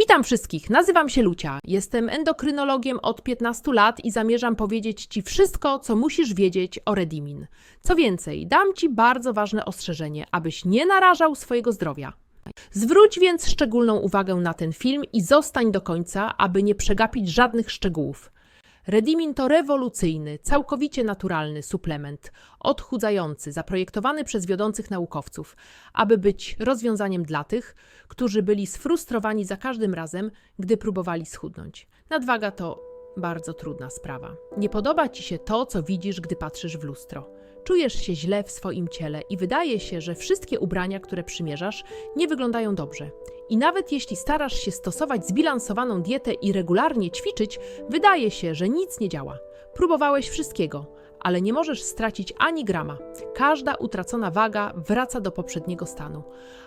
Witam wszystkich, nazywam się Lucia. Jestem endokrynologiem od 15 lat i zamierzam powiedzieć Ci wszystko, co musisz wiedzieć o Redimin. Co więcej, dam Ci bardzo ważne ostrzeżenie, abyś nie narażał swojego zdrowia. Zwróć więc szczególną uwagę na ten film i zostań do końca, aby nie przegapić żadnych szczegółów. Redimin to rewolucyjny, całkowicie naturalny suplement odchudzający, zaprojektowany przez wiodących naukowców, aby być rozwiązaniem dla tych, którzy byli sfrustrowani za każdym razem, gdy próbowali schudnąć. Nadwaga to bardzo trudna sprawa. Nie podoba ci się to, co widzisz, gdy patrzysz w lustro. Czujesz się źle w swoim ciele i wydaje się, że wszystkie ubrania, które przymierzasz, nie wyglądają dobrze. I nawet jeśli starasz się stosować zbilansowaną dietę i regularnie ćwiczyć, wydaje się, że nic nie działa. Próbowałeś wszystkiego, ale nie możesz stracić ani grama. Każda utracona waga wraca do poprzedniego stanu.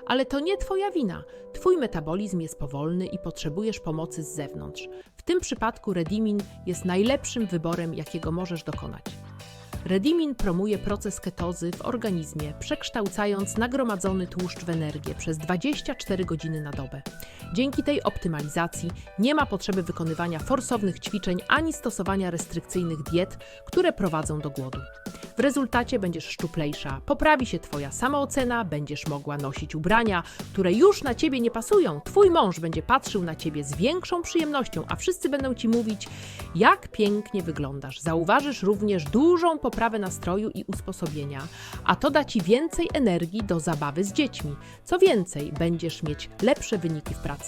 Ale to nie Twoja wina. Twój metabolizm jest powolny i potrzebujesz pomocy z zewnątrz. W tym przypadku Redimin jest najlepszym wyborem, jakiego możesz dokonać. Redimin promuje proces ketozy w organizmie, przekształcając nagromadzony tłuszcz w energię przez 24 godziny na dobę. Dzięki tej optymalizacji nie ma potrzeby wykonywania forsownych ćwiczeń ani stosowania restrykcyjnych diet, które prowadzą do głodu. W rezultacie będziesz szczuplejsza, poprawi się Twoja samoocena, będziesz mogła nosić ubrania, które już na Ciebie nie pasują. Twój mąż będzie patrzył na Ciebie z większą przyjemnością, a wszyscy będą Ci mówić, jak pięknie wyglądasz. Zauważysz również dużą poprawę nastroju i usposobienia, a to da Ci więcej energii do zabawy z dziećmi. Co więcej, będziesz mieć lepsze wyniki w pracy.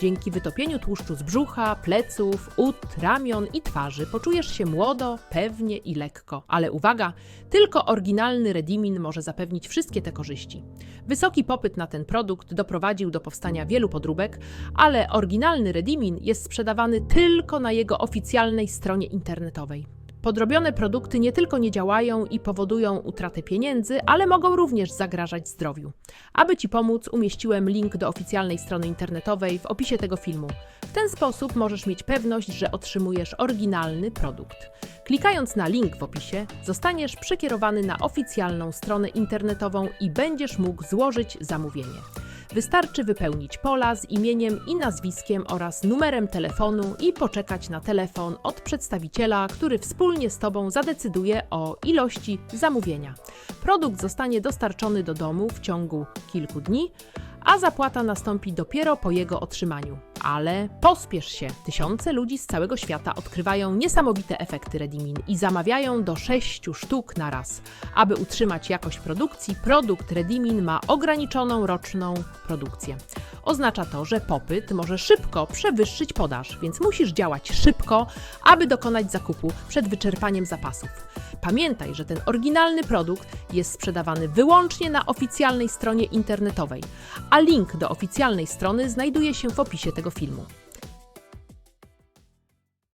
Dzięki wytopieniu tłuszczu z brzucha, pleców, ud, ramion i twarzy poczujesz się młodo, pewnie i lekko. Ale uwaga, tylko oryginalny Redimin może zapewnić wszystkie te korzyści. Wysoki popyt na ten produkt doprowadził do powstania wielu podróbek, ale oryginalny Redimin jest sprzedawany tylko na jego oficjalnej stronie internetowej. Podrobione produkty nie tylko nie działają i powodują utratę pieniędzy, ale mogą również zagrażać zdrowiu. Aby Ci pomóc, umieściłem link do oficjalnej strony internetowej w opisie tego filmu. W ten sposób możesz mieć pewność, że otrzymujesz oryginalny produkt. Klikając na link w opisie, zostaniesz przekierowany na oficjalną stronę internetową i będziesz mógł złożyć zamówienie. Wystarczy wypełnić pola z imieniem i nazwiskiem oraz numerem telefonu i poczekać na telefon od przedstawiciela, który wspólnie z Tobą zadecyduje o ilości zamówienia. Produkt zostanie dostarczony do domu w ciągu kilku dni, a zapłata nastąpi dopiero po jego otrzymaniu. Ale pospiesz się! Tysiące ludzi z całego świata odkrywają niesamowite efekty Redimin i zamawiają do 6 sztuk na raz. Aby utrzymać jakość produkcji, produkt Redimin ma ograniczoną roczną produkcję. Oznacza to, że popyt może szybko przewyższyć podaż, więc musisz działać szybko, aby dokonać zakupu przed wyczerpaniem zapasów. Pamiętaj, że ten oryginalny produkt jest sprzedawany wyłącznie na oficjalnej stronie internetowej, a link do oficjalnej strony znajduje się w opisie tego filmu.